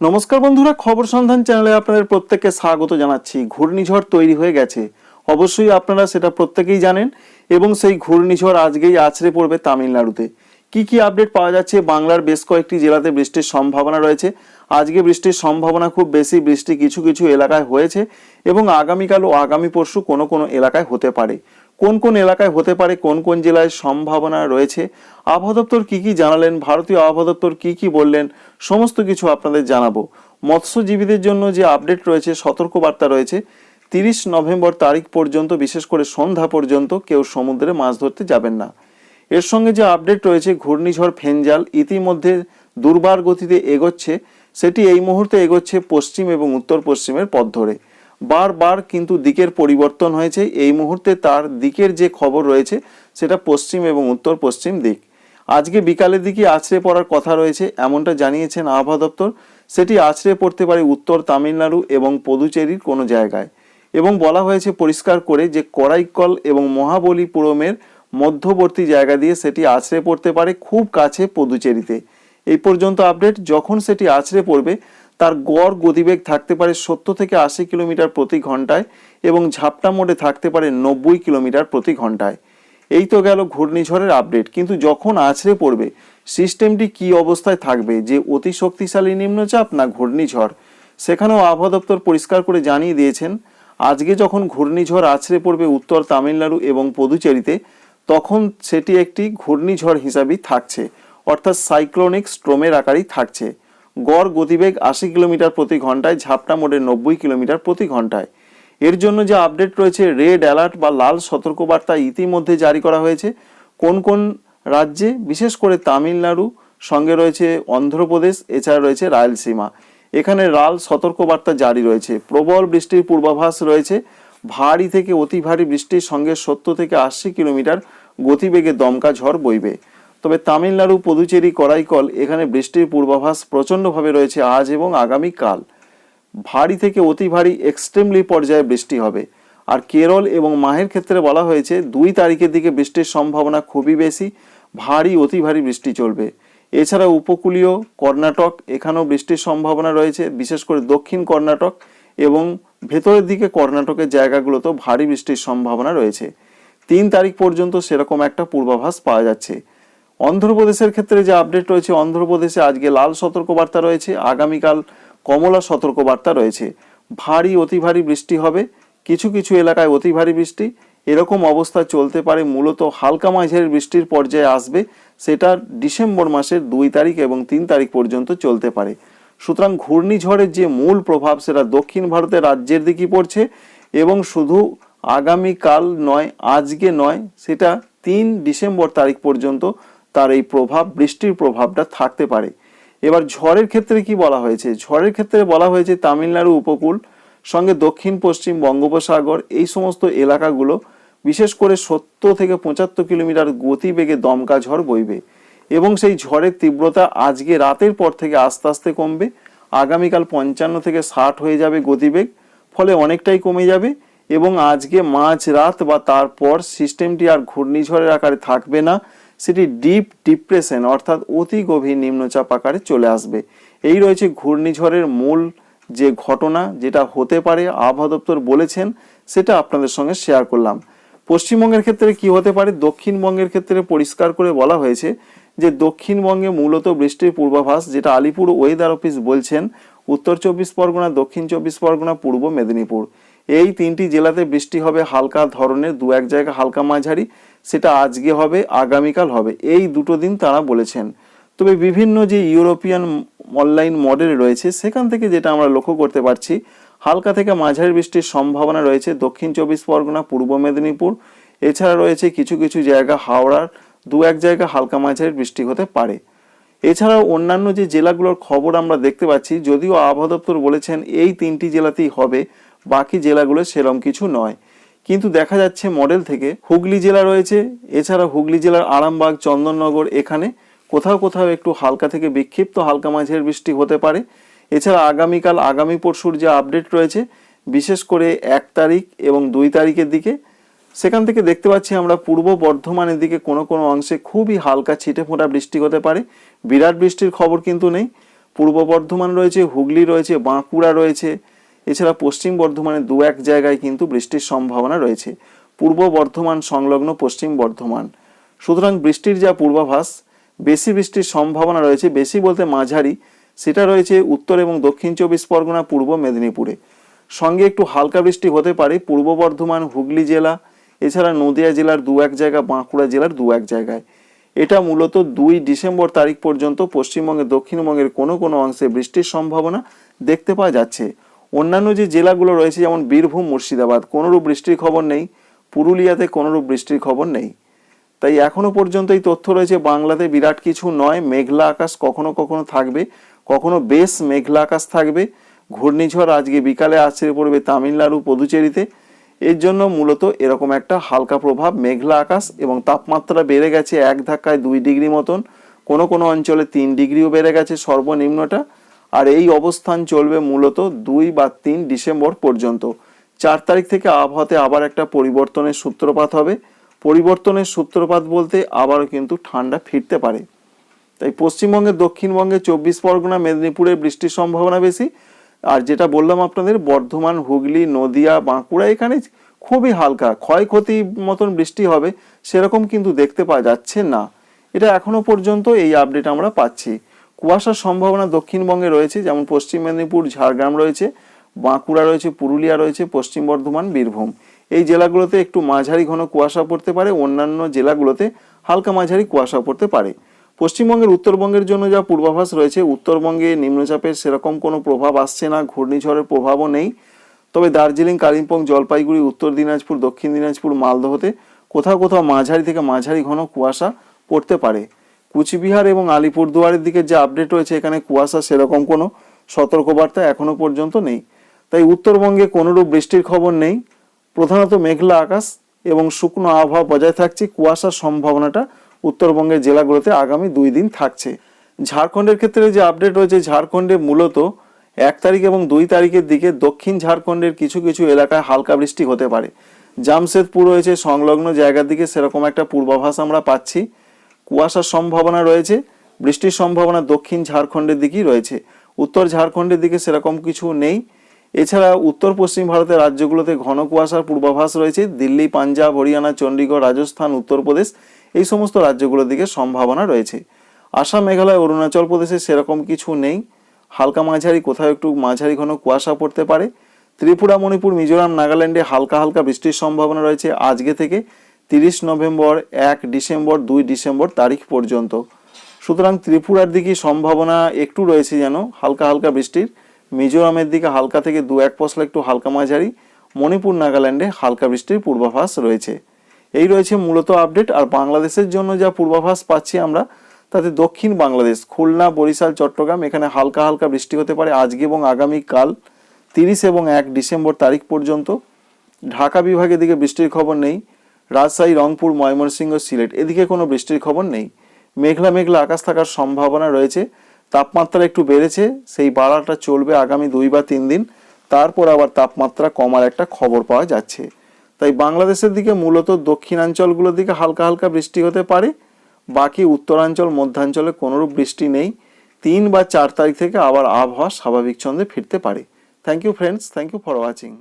নমস্কার বন্ধুরা, খবর সন্ধান চ্যানেলে আপনাদের প্রত্যেককে স্বাগত জানাচ্ছি। ঘূর্ণিঝড় তৈরি হয়ে গেছে। অবশ্যই আপনারা সেটা প্রত্যেকেই জানেন এবং সেই ঘূর্ণিঝড় আজকেই আছড়ে পড়বে তামিলনাড়ুতে। কি কি আপডেট পাওয়া যাচ্ছে? বাংলার বেশ কয়েকটি জেলাতে বৃষ্টির সম্ভাবনা রয়েছে। আজকে বৃষ্টির সম্ভাবনা খুব বেশি। বৃষ্টি কিছু কিছু এলাকায় হয়েছে এবং আগামীকাল ও আগামী পরশু কোনো কোনো এলাকায় হতে পারে। কোন কোন এলাকায় হতে পারে, কোন কোন জেলায় সম্ভাবনা রয়েছে, আবহাওয়া দপ্তর কি কি জানালেন, ভারতীয় আবহাওয়া দপ্তর কি কি বললেন, সমস্ত কিছু আপনাদের জানাব। মৎস্যজীবীদের জন্য যে আপডেট রয়েছে, সতর্কবার্তা রয়েছে, তিরিশ নভেম্বর তারিখ পর্যন্ত, বিশেষ করে সন্ধ্যা পর্যন্ত কেউ সমুদ্রে মাছ ধরতে যাবেন না। এর সঙ্গে যে আপডেট রয়েছে, ঘূর্ণিঝড় ফেঞ্জাল ইতিমধ্যে দুর্বার গতিতে এগোচ্ছে, সেটি এই মুহূর্তে এগোচ্ছে পশ্চিম এবং উত্তর পশ্চিমের পথ ধরে। বারবার কিন্তু দিকের পরিবর্তন হয়েছে। এই মুহূর্তে তার দিকের যে খবর রয়েছে, সেটা পশ্চিম এবং উত্তর পশ্চিম দিক। আজকে বিকালের দিকে আছড়ে পড়ার কথা রয়েছে, এমনটা জানিয়েছেন আবহাওয়া দপ্তর। সেটি আছড়ে পড়তে পারে উত্তর তামিলনাড়ু এবং পদুচেরির কোনো জায়গায়। এবং বলা হয়েছে পরিষ্কার করে যে করাইকল এবং মহাবলীপুরমের মধ্যবর্তী জায়গা দিয়ে সেটি আছড়ে পড়তে পারে খুব কাছে পদুচেরিতে। এই পর্যন্ত আপডেট। যখন সেটি আছড়ে পড়বে তার গড় গতিবেগ থাকতে পারে সত্তর থেকে আশি কিলোমিটার প্রতি ঘন্টায় এবং ঝাপটা মোডে থাকতে পারে নব্বই কিলোমিটার প্রতি ঘন্টায়। এই তো গেল ঘূর্ণিঝড়ের আপডেট। কিন্তু যখন আছড়ে পড়বে, সিস্টেমটি কি অবস্থায় থাকবে? যে অতি শক্তিশালী নিম্নচাপ না ঘূর্ণিঝড়? সেখানেও আবহাওয়া দপ্তর পরিষ্কার করে জানিয়ে দিয়েছেন, আজকে যখন ঘূর্ণিঝড় আছড়ে পড়বে উত্তর তামিলনাড়ু এবং পদুচেরিতে, তখন সেটি একটি ঘূর্ণিঝড় হিসাবেই থাকছে, অর্থাৎ সাইক্লোনিক স্ট্রোমের আকারেই থাকছে। গড় গতিবেগ আশি কিলোমিটার প্রতি ঘন্টায়, ঝাপটা মোডে নব্বই কিলোমিটার প্রতি ঘন্টায়। এর জন্য যে আপডেট রয়েছে, রেড অ্যালার্ট বা লাল সতর্কবার্তা ইতিমধ্যে জারি করা হয়েছে। কোন কোন রাজ্যে, বিশেষ করে তামিলনাড়ু, সঙ্গে রয়েছে অন্ধ্রপ্রদেশ, এছাড়া রয়েছে রায়লসীমা এখানে লাল সতর্কবার্তা জারি রয়েছে। প্রবল বৃষ্টির পূর্বাভাস রয়েছে। ভারী থেকে অতি ভারী বৃষ্টির সঙ্গে সত্তর থেকে আশি কিলোমিটার গতিবেগে দমকা ঝড় বইবে। তবে তামিলনাড়ু, পুদুচেরি করাইকল এখানে বৃষ্টির পূর্বাভাস প্রচণ্ডভাবে রয়েছে আজ এবং আগামীকাল ভারী থেকে অতি ভারী এক্সট্রিমলি পর্যায়ে বৃষ্টি হবে। আর কেরল এবং মাহের ক্ষেত্রে বলা হয়েছে দুই তারিখের দিকে বৃষ্টির সম্ভাবনা খুবই বেশি, ভারী, অতি ভারী বৃষ্টি চলবে। এছাড়া উপকূলীয় কর্ণাটক, এখানেও বৃষ্টির সম্ভাবনা রয়েছে, বিশেষ করে দক্ষিণ কর্ণাটক এবং ভেতরের দিকে কর্ণাটকের জায়গাগুলোতেও ভারী বৃষ্টির সম্ভাবনা রয়েছে। তিন তারিখ পর্যন্ত সেরকম একটা পূর্বাভাস পাওয়া যাচ্ছে। অন্ধ্রপ্রদেশের ক্ষেত্রে যে আপডেট রয়েছে, অন্ধ্রপ্রদেশে আজকে লাল সতর্কবার্তা রয়েছে, আগামীকাল কমলা সতর্কবার্তা রয়েছে। ভারী, অতি ভারী বৃষ্টি হবে, কিছু কিছু এলাকায় অতি ভারী বৃষ্টি। এরকম অবস্থা চলতে পারে, মূলত হালকা মাঝারি বৃষ্টির পর্যায়ে আসবে, সেটা ডিসেম্বর মাসের দুই তারিখ এবং তিন তারিখ পর্যন্ত চলতে পারে। সুতরাং ঘূর্ণিঝড়ের যে মূল প্রভাব, সেটা দক্ষিণ ভারতের রাজ্যের দিকে পড়ছে এবং শুধু আগামীকাল নয়, আজকে নয়, সেটা তিন ডিসেম্বর তারিখ পর্যন্ত তার এই প্রভাব, বৃষ্টির প্রভাবটা থাকতে পারে। এবার ঝড়ের ক্ষেত্রে কি বলা হয়েছে? ঝড়ের ক্ষেত্রে বলা হয়েছে তামিলনাড়ু উপকূল, সঙ্গে দক্ষিণ, পশ্চিম বঙ্গোপসাগর, এই সমস্ত এলাকাগুলো বিশেষ করে সত্তর থেকে পঁচাত্তর কিলোমিটার গতিবেগে দমকা ঝড় বইবে এবং সেই ঝড়ের তীব্রতা আজকে রাতের পর থেকে আস্তে আস্তে কমবে। আগামীকাল পঞ্চান্ন থেকে ষাট হয়ে যাবে গতিবেগ, ফলে অনেকটাই কমে যাবে এবং আজকে মাঝ রাত বা তারপর সিস্টেমটি আর ঘূর্ণিঝড়ের আকারে থাকবে না। সেটি ডিপ ডিপ্রেশন অর্থাৎ অতি গভীর নিম্নচাপ আকারে চলে আসবে। এই রয়েছে ঘূর্ণিঝড়ের মূল যে ঘটনা, যেটা হতে পারে, আবহাওয়া দপ্তর বলেছেন, সেটা আপনাদের সঙ্গে শেয়ার করলাম। পশ্চিমবঙ্গের ক্ষেত্রে কি হতে পারে? দক্ষিণবঙ্গের ক্ষেত্রে পরিষ্কার করে বলা হয়েছে যে, দক্ষিণবঙ্গে মূলত বৃষ্টির পূর্বাভাস, যেটা আলিপুর ওয়েদার অফিস বলছেন, উত্তর চব্বিশ পরগনা, দক্ষিণ চব্বিশ পরগনা, পূর্ব মেদিনীপুর। এই তিনটি জেলাতে বৃষ্টি হবে হালকা ধরনের দু এক জায়গা হালকা মাঝারি। সেটা আজকে হবে, আগামীকাল হবে। এই দুটো দিন তারা বলেছেন। তবে বিভিন্ন যে ইউরোপিয়ান অনলাইন মডেল রয়েছে, সেখান থেকে যেটা আমরা লক্ষ্য করতে পারছি, হালকা থেকে মাঝারি বৃষ্টির সম্ভাবনা রয়েছে দক্ষিণ চব্বিশ পরগনা, পূর্ব মেদিনীপুর। এছাড়া রয়েছে কিছু কিছু জায়গা হাওড়ার, দু এক জায়গা হালকা মাঝারি বৃষ্টি হতে পারে। এছাড়াও অন্যান্য যে জেলাগুলোর খবর আমরা দেখতে পাচ্ছি, যদিও আবহাওয়া দপ্তর বলেছেন এই তিনটি জেলাতেই হবে, বাকি জেলাগুলো সেরম কিছু নয়। কিন্তু দেখা যাচ্ছে মডেল থেকে হুগলি জেলা রয়েছে। এছাড়া হুগলি জেলার আরামবাগ, চন্দননগর এখানে কোথাও কোথাও একটু হালকা থেকে বিক্ষিপ্ত হালকা মাঝের বৃষ্টি হতে পারে। এছাড়া আগামীকাল, আগামী পরশুর যে আপডেট রয়েছে, বিশেষ করে এক তারিখ এবং দুই তারিখের দিকে, সেখান থেকে দেখতে পাচ্ছি আমরা পূর্ব বর্ধমানের দিকে কোনো কোনো অংশে খুবই হালকা ছিটে ফোঁটা বৃষ্টি হতে পারে। বিরাট বৃষ্টির খবর কিন্তু নেই। পূর্ব বর্ধমান রয়েছে, হুগলি রয়েছে, বাঁকুড়া রয়েছে এছাড়া পশ্চিম বর্ধমানে দু এক জায়গায় কিন্তু বৃষ্টির সম্ভাবনা রয়েছে। পূর্ব বর্ধমান সংলগ্ন পশ্চিম বর্ধমান। সুতরাং বৃষ্টির যা পূর্বাভাস, বেশি বৃষ্টির সম্ভাবনা রয়েছে, বেশি বলতে মাঝারি। সেটা রয়েছে উত্তর এবং দক্ষিণ চব্বিশ পরগনা, পূর্ব মেদিনীপুরে। সঙ্গে একটু হালকা বৃষ্টি হতে পারে পূর্ব বর্ধমান, হুগলি জেলা, এছাড়া নদিয়া জেলার দু এক জায়গা, বাঁকুড়া জেলার দু এক জায়গায়। এটা মূলত দুই ডিসেম্বর তারিখ পর্যন্ত পশ্চিমবঙ্গের দক্ষিণবঙ্গের কোনো কোনো অংশে বৃষ্টির সম্ভাবনা দেখতে পাওয়া যাচ্ছে। অন্যান্য যে জেলাগুলো রয়েছে, যেমন বীরভূম, মুর্শিদাবাদ, কোনোরূপ বৃষ্টির খবর নেই। পুরুলিয়াতে কোনোরূপ বৃষ্টির খবর নেই। তাই এখনও পর্যন্ত এই তথ্য রয়েছে, বাংলাতে বিরাট কিছু নয়, মেঘলা আকাশ কখনো কখনো থাকবে। কখনো বেশ মেঘলা আকাশ থাকবে। ঘূর্ণিঝড় আজকে বিকালে আছড়ে পড়বে তামিলনাড়ু, পদুচেরিতে। এর জন্য মূলত এরকম একটা হালকা প্রভাব, মেঘলা আকাশ এবং তাপমাত্রা বেড়ে গেছে এক ধাক্কায় দুই ডিগ্রি মতন। কোনো কোনো অঞ্চলে তিন ডিগ্রিও বেড়ে গেছে সর্বনিম্নটা। আর এই অবস্থান চলবে মূলত দুই বা তিন ডিসেম্বর পর্যন্ত। চার তারিখ থেকে আবহাওয়াতে আবার একটা পরিবর্তনের সূত্রপাত হবে। পরিবর্তনের সূত্রপাত বলতে আবারও কিন্তু ঠান্ডা ফিরতে পারে। তাই পশ্চিমবঙ্গে, দক্ষিণবঙ্গে চব্বিশ পরগনা, মেদিনীপুরে বৃষ্টির সম্ভাবনা বেশি। আর যেটা বললাম আপনাদের, বর্ধমান, হুগলি, নদিয়া, বাঁকুড়া এখানে খুবই হালকা, ক্ষয়ক্ষতি মতন বৃষ্টি হবে, সেরকম কিন্তু দেখতে পাওয়া যাচ্ছে না। এটা এখনও পর্যন্ত এই আপডেট আমরা পাচ্ছি। কুয়াশার সম্ভাবনা দক্ষিণবঙ্গে রয়েছে, যেমন পশ্চিম মেদিনীপুর, ঝাড়গ্রাম রয়েছে, বাঁকুড়া রয়েছে, পুরুলিয়া রয়েছে, পশ্চিম বর্ধমান, বীরভূম। এই জেলাগুলোতে একটু মাঝারি ঘন কুয়াশা পড়তে পারে, অন্যান্য জেলাগুলোতে হালকা মাঝারি কুয়াশা পড়তে পারে। পশ্চিমবঙ্গের উত্তরবঙ্গের জন্য যা পূর্বাভাস রয়েছে, উত্তরবঙ্গে নিম্নচাপের সেরকম কোনো প্রভাব আসছে না, ঘূর্ণিঝড়ের প্রভাবও নেই। তবে দার্জিলিং, কালিম্পং, জলপাইগুড়ি, উত্তর দিনাজপুর, দক্ষিণ দিনাজপুর, মালদহতে কোথাও কোথাও মাঝারি থেকে মাঝারি ঘন কুয়াশা পড়তে পারে। কুচবিহার এবং আলিপুরদুয়ারের দিকে যে আপডেট রয়েছে, এখানে কুয়াশা সেরকম কোনো সতর্কবার্তা এখনও পর্যন্ত নেই। তাই উত্তরবঙ্গে কোনোরূপ বৃষ্টির খবর নেই। প্রধানত মেঘলা আকাশ এবং শুকনো আবহাওয়া বজায় থাকছে। কুয়াশার সম্ভাবনাটা উত্তরবঙ্গের জেলাগুলোতে আগামী দুই দিন থাকছে। ঝাড়খণ্ডের ক্ষেত্রে যে আপডেট রয়েছে, ঝাড়খণ্ডে মূলত এক তারিখ এবং দুই তারিখের দিকে দক্ষিণ ঝাড়খণ্ডের কিছু কিছু এলাকায় হালকা বৃষ্টি হতে পারে। জামশেদপুর রয়েছে, সংলগ্ন জায়গার দিকে সেরকম একটা পূর্বাভাস আমরা পাচ্ছি। কুয়াশার সম্ভাবনা রয়েছে, বৃষ্টির সম্ভাবনা দক্ষিণ ঝাড়খণ্ডের দিকেই রয়েছে। উত্তর ঝাড়খণ্ডের দিকে সেরকম কিছু নেই। এছাড়া উত্তর পশ্চিম ভারতের রাজ্যগুলোতে ঘন কুয়াশার পূর্বাভাস রয়েছে। দিল্লি, পাঞ্জাব, হরিয়ানা চণ্ডীগড় রাজস্থান উত্তরপ্রদেশ এই সমস্ত রাজ্যগুলোর দিকে সম্ভাবনা রয়েছে। আসাম, মেঘালয়, অরুণাচল প্রদেশে সেরকম কিছু নেই। হালকা মাঝারি, কোথাও একটু মাঝারি ঘন কুয়াশা পড়তে পারে। ত্রিপুরা, মণিপুর, মিজোরাম, নাগাল্যান্ডে হালকা হালকা বৃষ্টির সম্ভাবনা রয়েছে আজকে থেকে। তিরিশ নভেম্বর, এক ডিসেম্বর, দুই ডিসেম্বর তারিখ পর্যন্ত। সুতরাং ত্রিপুরার দিকে সম্ভাবনা একটু রয়েছে যেন, হালকা হালকা বৃষ্টির। মিজোরামের দিকে হালকা থেকে দু এক পশলা একটু হালকা মাঝারি। মণিপুর, নাগাল্যান্ডে হালকা বৃষ্টির পূর্বাভাস রয়েছে। এই রয়েছে মূলত আপডেট। আর বাংলাদেশের জন্য যা পূর্বাভাস পাচ্ছি আমরা, তাতে দক্ষিণ বাংলাদেশ, খুলনা, বরিশাল, চট্টগ্রাম এখানে হালকা হালকা বৃষ্টি হতে পারে আজকে এবং আগামী কাল, তিরিশ এবং এক ডিসেম্বর তারিখ পর্যন্ত। ঢাকা বিভাগের দিকে বৃষ্টির খবর নেই। রাজশাহী, রংপুর, ময়মনসিংহ, সিলেট। এদিকে কোনো বৃষ্টির খবর নেই। মেঘলা মেঘলা আকাশ থাকার সম্ভাবনা রয়েছে। তাপমাত্রা একটু বেড়েছে। সেই বাড়াটা চলবে আগামী দুই বা তিন দিন। তারপর আবার তাপমাত্রা কমার একটা খবর পাওয়া যাচ্ছে। তাই বাংলাদেশের দিকে মূলত দক্ষিণাঞ্চলগুলোর দিকে হালকা হালকা বৃষ্টি হতে পারে। বাকি উত্তরাঞ্চল, মধ্যাঞ্চলে কোনোরূপ বৃষ্টি নেই। তিন বা চার তারিখ থেকে আবার আবহাওয়া স্বাভাবিক ছন্দে ফিরতে পারে। Thank you friends thank you for watching